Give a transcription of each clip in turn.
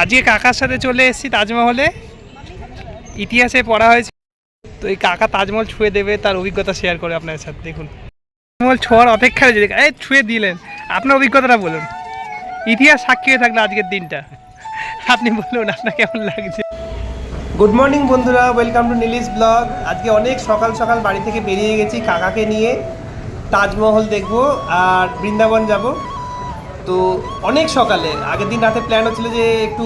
আজকে কাকার সাথে চলে এসেছি তাজমহলে। ইতিহাসে পড়া হয়েছে। তো এই কাকা তাজমহল ছুঁয়ে দেবে, তার অভিজ্ঞতা শেয়ার করে আপনার সাথে, দেখুন। তাজমহল ছোঁয়ার অপেক্ষা রয়েছে। এই ছুঁয়ে দিলেন। আপনার অভিজ্ঞতাটা বলুন। ইতিহাস সাক্ষী হয়ে থাকল আজকের দিনটা। আপনি বলুন, আপনার কেমন লাগছে? গুড মর্নিং বন্ধুরা। ওয়েলকাম টু নীলিশ ব্লগ আজকে অনেক সকাল সকাল বাড়ি থেকে বেরিয়ে গেছি কাকাকে নিয়ে। তাজমহল দেখব আর বৃন্দাবন যাব। তো অনেক সকালে, আগের দিন রাতে প্ল্যান হচ্ছিল যে একটু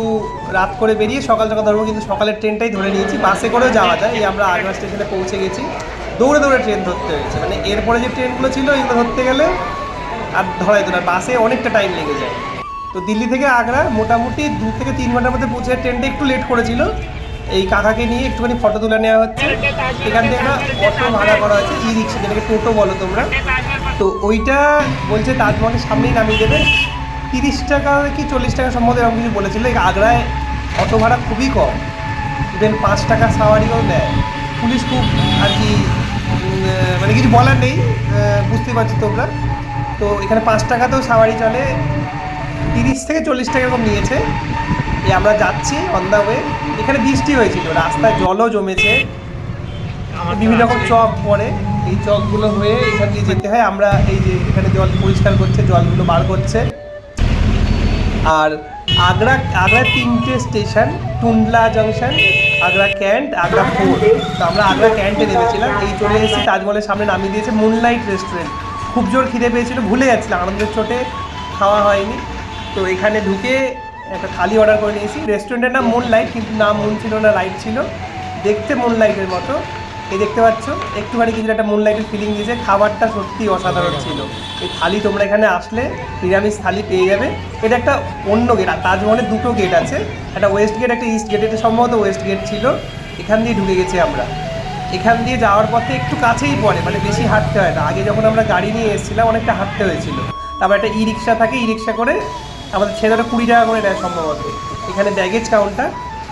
রাত করে বেরিয়ে সকাল সকাল ধরবো, কিন্তু সকালের ট্রেনটাই ধরে নিয়েছি। বাসে করেও যাওয়া যায়, এই আমরা আগ্রা স্টেশনে পৌঁছে গেছি। দৌড়ে দৌড়ে ট্রেন ধরতে হয়েছে। মানে এরপরে যে ট্রেনগুলো ছিল, এগুলো ধরতে গেলে আর ধরা যেত না, বাসে অনেকটা টাইম লেগে যায়। তো দিল্লি থেকে আগ্রা মোটামুটি দু থেকে তিন ঘণ্টার মধ্যে পৌঁছে ট্রেনটা একটু লেট করেছিল। এই কাকাকে নিয়ে একটুখানি ফটো তুলে নেওয়া হচ্ছে। এখান থেকে অটো ভাড়া করা হয়েছে ই রিক্সা যেটাকে টোটো বলো তোমরা। তো ওইটা বলছে তাজমহলের সামনেই নামিয়ে দেবে। তিরিশ টাকা কি চল্লিশ টাকা সম্ভবত এরকম কিছু বলেছিল। এই আগ্রায় অটো ভাড়া খুবই কম। ইভেন পাঁচ টাকা সাওয়ারিও নেয়। পুলিশ খুব আর কি মানে কিছু বলার নেই। পারছি পারছ তোমরা। তো এখানে পাঁচ টাকাতেও সাওয়ারি চলে। তিরিশ থেকে চল্লিশ টাকা এরকম নিয়েছে। এই আমরা যাচ্ছি অন দ্য ওয়ে এখানে বৃষ্টি হয়েছিল। রাস্তায় জলও জমেছে। বিভিন্ন রকম চক পড়ে। এই চকগুলো হয়ে এখান দিয়ে যেতে হয়। আমরা এই যে এখানে জল পরিষ্কার করছে, জলগুলো বার করছে। আর আগ্রা আগ্রার তিনটে station Tundla junction Agra cantt, Agra fort. তো আমরা আগ্রা ক্যান্টে নেমেছিলাম। এই চলে এসেছি তাজমহলের সামনে, নামিয়ে দিয়েছে মুনলাইট রেস্টুরেন্ট খুব জোর খিদে পেয়েছিল, ভুলে যাচ্ছিলাম, আনন্দের চোটে খাওয়া হয়নি। তো এখানে ঢুকে একটা থালি অর্ডার করে নিয়েছি। রেস্টুরেন্টের নাম মুন লাইট কিন্তু নাম মুন ছিল না লাইট ছিল। দেখতে মুন লাইটের মতো। এই দেখতে পাচ্ছ? একটুখানি কিছু একটা মুন লাইটের ফিলিং দিয়েছে। খাবারটা সত্যি অসাধারণ ছিল। এই থালি তোমরা এখানে আসলে নিরামিষ থালি পেয়ে যাবে। এটা একটা অন্য গেট আর তাজমহলের দুটো গেট আছে। একটা ওয়েস্ট গেট একটা ইস্ট গেট এটা সম্ভবত ওয়েস্ট গেট ছিল। এখান দিয়ে ঢুকে গেছি আমরা। এখান দিয়ে যাওয়ার পথে একটু কাছেই পড়ে মানে বেশি হাঁটতে হয় না। আগে যখন আমরা গাড়ি নিয়ে এসেছিলাম, অনেকটা হাঁটতে হয়েছিল। তারপর একটা ই রিক্সা থাকে ই রিক্সা করে আমাদের ছেলেরা কুড়ি টাকা করে নেয় সম্ভবত। এখানে ব্যাগেজ কাউন্টার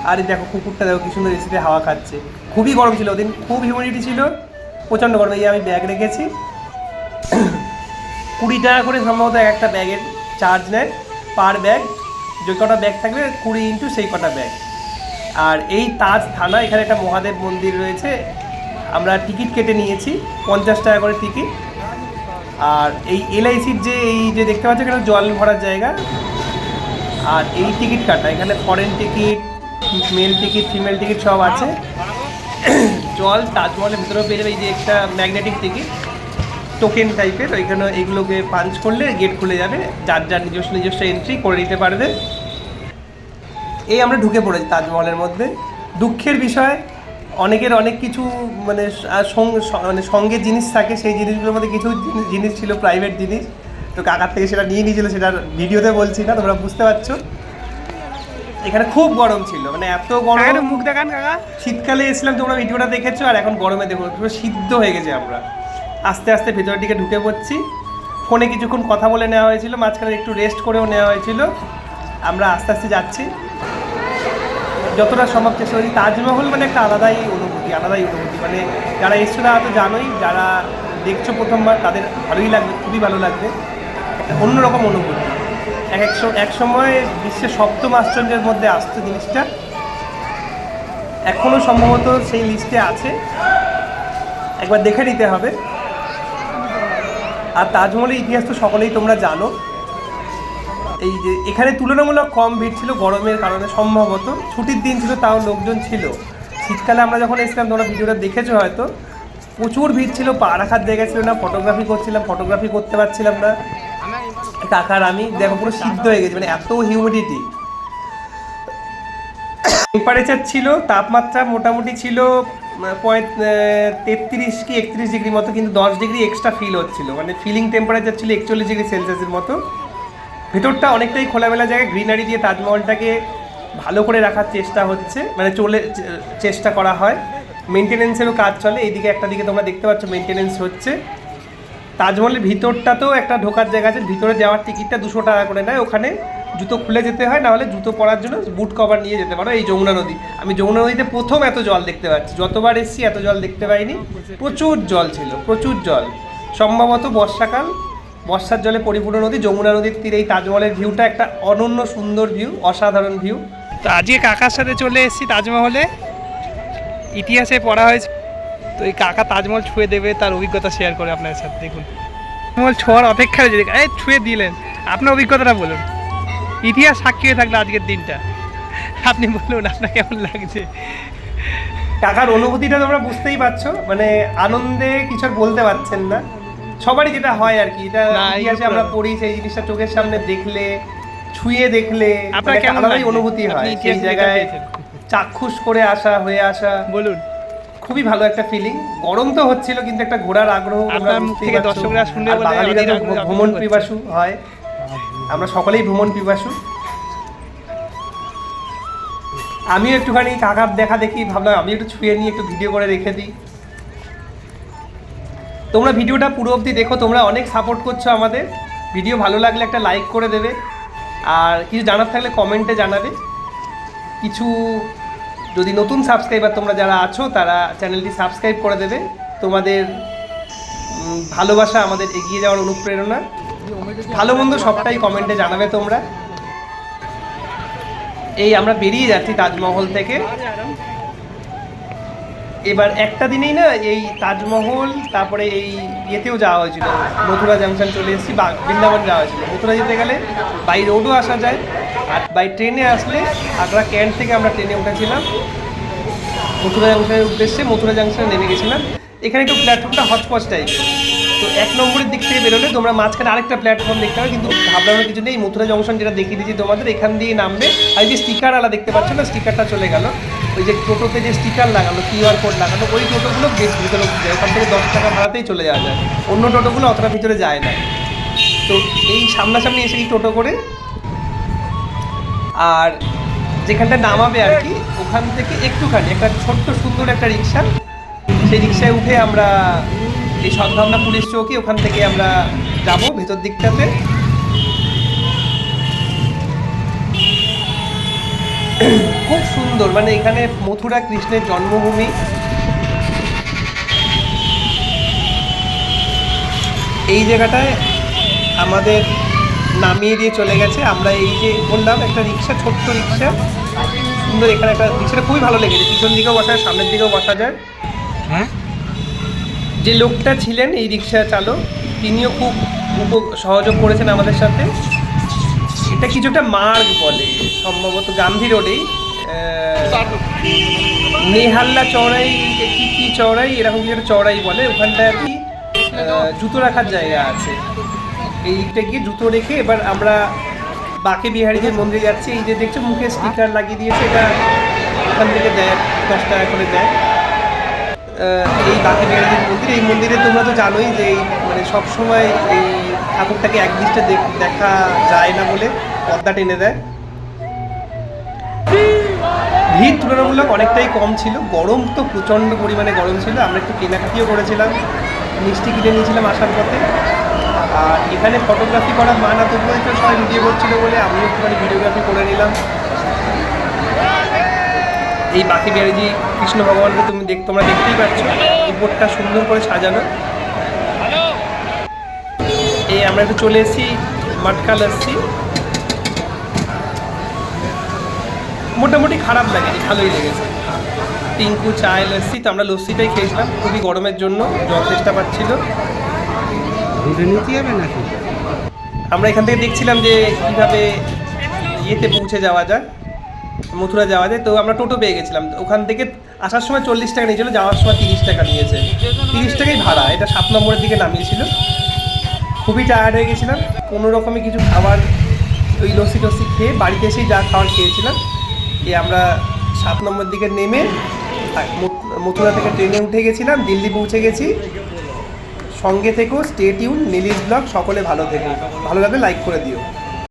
আর দেখো কুকুরটা দেখো কি সুন্দর এসিতে হাওয়া খাচ্ছে। খুবই গরম ছিল ওদিন, খুব হিউমিডিটি ছিল, প্রচণ্ড গরম। এই আমি ব্যাগ রেখেছি। কুড়ি টাকা করে সম্ভবত এক একটা ব্যাগের চার্জ নেয় পার ব্যাগ যে কটা ব্যাগ থাকবে, কুড়ি ইন্টু সেই কটা ব্যাগ আর এই তাজ থানা, এখানে একটা মহাদেব মন্দির রয়েছে। আমরা টিকিট কেটে নিয়েছি, পঞ্চাশ টাকা করে টিকিট আর এই এলআইসির যে, এই যে দেখতে পাচ্ছ, এখানে জল ভরার জায়গা। আর এই টিকিট কাটা, এখানে foreign ticket male ticket female ticket সব আছে। জল, তাজমহলের ভিতরেও পেয়ে যাবে এই যে একটা ম্যাগনেটিক টিকিট টোকেন টাইপের ওইখানে এইগুলোকে পাঞ্চ করলে গেট খুলে যাবে। যার যার নিজস্ব নিজস্ব এন্ট্রি করে নিতে পারবে। এই আমরা ঢুকে পড়েছি তাজমহলের মধ্যে। দুঃখের বিষয়, অনেকের অনেক কিছু মানে মানে সঙ্গে জিনিস থাকে, সেই জিনিসগুলোর মধ্যে কিছু জিনিস ছিল প্রাইভেট জিনিস। তো কাকার থেকে সেটা নিয়ে নিয়েছিল, সেটা ভিডিওতে বলছি না, তোমরা বুঝতে পারছ। এখানে খুব গরম ছিল মানে এত গরম। মুখ দেখান কাকা। শীতকালে এসেছিলাম তোমরা ভিডিওটা দেখেছ আর এখন গরমে দেখো পুরো সিদ্ধ হয়ে গেছে আমরা। আস্তে আস্তে ভেতরের দিকে ঢুকে পড়ছি। ফোনে কিছুক্ষণ কথা বলে নেওয়া হয়েছিল মাঝখানে একটু রেস্ট করেও নেওয়া হয়েছিল। আমরা আস্তে আস্তে যাচ্ছি। যতটা সম্ভব চেষ্টা করি তাজমহল মানে একটা আলাদাই অনুভূতি আলাদাই অনুভূতি। মানে যারা এসছো তারা তো জানোই যারা দেখছ প্রথমবার তাদের ভালোই লাগবে খুবই ভালো লাগবে। একটা অন্যরকম অনুভূতি। এক এক সময় বিশ্বের সপ্তম আশ্চর্যের মধ্যে আসতো জিনিসটা। এখনও সম্ভবত সেই লিস্টে আছে। একবার দেখে নিতে হবে। আর তাজমহলের ইতিহাস তো সকলেই তোমরা জানো। এই যে এখানে তুলনামূলক কম ভিড় ছিল গরমের কারণে সম্ভবত। ছুটির দিন ছিল, তাও লোকজন ছিল। শীতকালে আমরা যখন এসেছিলাম, তোমরা ভিডিওটা দেখেছ হয়তো। প্রচুর ভিড় ছিল, পা রাখার জায়গা ছিল না ফটোগ্রাফি করছিলাম ফটোগ্রাফি করতে পারছিলাম না। কাকার আমি? দেখো, পুরো সিদ্ধ হয়ে গেছি মানে এত হিউমিডিটি টেম্পারেচার ছিল, তাপমাত্রা মোটামুটি ছিল তেত্রিশ কি একত্রিশ ডিগ্রি মতো, কিন্তু দশ ডিগ্রি এক্সট্রা ফিল হচ্ছিল। মানে ফিলিং টেম্পারেচার ছিল একচল্লিশ ডিগ্রি সেলসিয়াসের মতো। ভেতরটা অনেকটাই খোলামেলা জায়গায় গ্রিনারি দিয়ে তাজমহলটাকে ভালো করে রাখার চেষ্টা হচ্ছে মানে চলে চেষ্টা করা হয়। মেনটেনেন্সেরও কাজ চলে, এইদিকে একটা দিকে তোমরা দেখতে পাচ্ছ মেনটেনেন্স হচ্ছে। তাজমহলের ভিতরটাতেও একটা ঢোকার জায়গা আছে। ভিতরে যাওয়ার টিকিটটা দুশো টাকা করে নেয়। ওখানে জুতো খুলে যেতে হয় না হলে জুতো পরার জন্য বুট কভার নিয়ে যেতে পারো। এই যমুনা নদী। আমি যমুনা নদীতে প্রথম এত জল দেখতে পাচ্ছি। যতবার এসেছি এত জল দেখতে পাইনি। প্রচুর জল ছিল, প্রচুর জল। সম্ভবত বর্ষাকাল। বর্ষার জলে পরিপূর্ণ নদী। যমুনা নদীর তীরে এই তাজমহলের ভিউটা একটা অনন্য সুন্দর ভিউ অসাধারণ ভিউ তো আজকে কাকার সাথে চলে এসেছি তাজমহলে। ইতিহাসে পড়া হয়েছে তো এই কাকা তাজমহল ছুঁয়ে দেবে তার অভিজ্ঞতা শেয়ার করে আপনার সাথে দেখুন। তাজমহল ছোঁয়ার অপেক্ষায় যদি এই ছুঁয়ে দিলেন। আপনার অভিজ্ঞতাটা বলুন। ইতিহাস সাক্ষী হয়ে থাকল আজকের দিনটা। আপনি বলুন আপনার কেমন লাগছে? টাকার অনুভূতিটা তোমরা বুঝতেই পারছ মানে আনন্দে কিছু আর বলতে পারছেন না। সবারই যেটা হয় আর কি এটা ইতিহাসে আমরা পড়ি সেই জিনিসটা চোখের সামনে দেখলে ছুঁয়ে দেখলে আপনার মানে কেমন অনুভূতি হয়। সেই জায়গায় চাক্ষুষ করে আসা হয়ে আসা। বলুন। খুবই ভালো একটা ফিলিং গরম তো হচ্ছিল কিন্তু একটা ঘোরার আগ্রহ থেকে দর্শকরা আগ্রহ ভ্রমণ পিপাসু হয়। আমরা সকলেই ভ্রমণ পিপাসু। আমিও একটুখানি কাকার দেখা দেখি ভাবলাম আমি একটু ছুঁয়ে নিয়ে একটু ভিডিও করে রেখে দিই। তোমরা ভিডিওটা পুরো অবধি দেখো তোমরা অনেক সাপোর্ট করছ আমাদের। ভিডিও ভালো লাগলে একটা লাইক করে দেবে। আর কিছু জানার থাকলে কমেন্টে জানাবে। কিছু যদি নতুন সাবস্ক্রাইবার তোমরা যারা আছো, তারা চ্যানেলটি সাবস্ক্রাইব করে দেবে। তোমাদের ভালোবাসা আমাদের এগিয়ে যাওয়ার অনুপ্রেরণা। ভালো মন্দ সবটাই কমেন্টে জানাবে তোমরা। এই আমরা বেরিয়ে যাচ্ছি তাজমহল থেকে। এবার একটা দিনেই না এই তাজমহল, তারপরে এই ইয়েতেও যাওয়া হয়েছিল। মথুরা জাংশন চলে এসেছি, বা বৃন্দাবন যাওয়া হয়েছিল। মথুরা যেতে গেলে বাই রোডও আসা যায়। আর বাই ট্রেনে আসলে আগ্রা ক্যান্ট থেকে আমরা ট্রেনে উঠেছিলাম। মথুরা জাংশনের উদ্দেশ্যে মথুরা জাংশনে নেমে গেছিলাম। এখানে একটু প্ল্যাটফর্মটা হচপচ টাইপ তো এক নম্বরের দিক থেকে বেরোলে তোমরা মাঝখানে আরেকটা প্ল্যাটফর্ম দেখতে পাবে, কিন্তু ভাবলাম কিছু নেই। মথুরা জংশন যেটা দেখিয়ে দিয়েছি তোমাদের, এখান দিয়ে নামবে আর যে স্টিকার আলা দেখতে পাচ্ছ না স্টিকারটা চলে গেল। ওই যে টোটোতে যে স্টিকার লাগানো কিউআর কোড লাগানো ওই টোটোগুলো বেশ ভিতরে যায়, ওখান থেকে দশ টাকা ভাড়াতেই চলে যাওয়া যায়। অন্য টোটোগুলো অতটা ভিতরে যায় না। তো এই সামনাসামনি এসে এই টোটো করে আর যেখানটা নামাবে আর কি, ওখান থেকে একটুখানি একটা ছোট্ট সুন্দর একটা রিক্সা, সেই রিক্সায় উঠে আমরা এই সদ্ভাবনা পুলিশ চৌকি, ওখান থেকে আমরা যাব ভেতর দিকটাতে। খুব সুন্দর মানে এখানে মথুরা কৃষ্ণের জন্মভূমি। এই জায়গাটায় আমাদের নামিয়ে দিয়ে চলে গেছে। আমরা এই যে বললাম, একটা রিক্সা, ছোট্ট রিক্সা। সুন্দর এখানে একটা রিক্সাটা খুবই ভালো লেগেছে। পিছন দিকেও বসা যায়, সামনের দিকেও বসা যায়। হ্যাঁ? যে লোকটা ছিলেন এই রিক্সা চালক, তিনিও খুব উপ সহযোগ করেছেন আমাদের সাথে। এটা কিছু একটা মার্গ বলে, সম্ভবত গান্ধী রোডেই। নেহাল্লা চড়াই কি কি চড়াই এরকম কিছু চড়াই বলে। ওখানটায় আর কি জুতো রাখার জায়গা আছে। এই দিকটা গিয়ে জুতো রেখে এবার আমরা বাকে বিহারীদের মন্দিরে যাচ্ছি, এই যে দেখছ মুখে স্টিকার লাগিয়ে দিয়েছে, এটা ওখান থেকে দেয়, দশ টাকা করে দেয়। এই বাঁকে বিহারীদের মন্দির, এই মন্দিরে তোমরা তো জানোই যে এই মানে সবসময় এই ঠাকুরটাকে এক দৃষ্টে দেখা যায় না বলে পর্দা টেনে দেয়। ভিড় তুলনামূলক অনেকটাই কম ছিল। গরম তো প্রচণ্ড পরিমাণে গরম ছিল। আমরা একটু কেনাকাটিও করেছিলাম, মিষ্টি কিনে নিয়েছিলাম আসার পথে। আর এখানে ফটোগ্রাফি করা মানা তবুও সবাই ভিডিও করছিল বলে, আমিও একটুখানি ভিডিওগ্রাফি করে নিলাম। এই বাকি ব্যারেজি কৃষ্ণ ভগবানকে তুমি দেখ তোমরা দেখতেই পাচ্ছ। উপরটা সুন্দর করে সাজানো। এই আমরা একটু চলে এসেছি মটকা লস্যি মোটামুটি খারাপ লাগেনি ভালোই লেগেছে। টিঙ্কু চায় লস্যি তো আমরা লস্যিটাই খেয়েছিলাম। খুবই গরমের জন্য জল চেষ্টা পাচ্ছিল। আমরা এখান থেকে দেখছিলাম যে কীভাবে ইয়েতে পৌঁছে যাওয়া যায়। মথুরা যাওয়া যায়, তো আমরা টোটো পেয়ে গেছিলাম। ওখান থেকে আসার সময় চল্লিশ টাকা নিয়েছিল, যাওয়ার সময় তিরিশ টাকা নিয়েছে। তিরিশ টাকাই ভাড়া, এটা সাত নম্বরের দিকে নামিয়েছিল। খুবই টায়ার্ড হয়ে গেছিলাম, কোনো রকমে কিছু খাবার ওই লস্যি টস্যি খেয়ে বাড়িতে এসেই যা খাবার খেয়েছিলাম। এ আমরা সাত নম্বর দিকে নেমে মথুরা থেকে ট্রেনে উঠে গেছিলাম, দিল্লি পৌঁছে গেছি। সঙ্গে থেকেও স্টে টিউন নীলিশ ব্লগ, সকলে ভালো থেকো। ভালো লাইক করে দিও।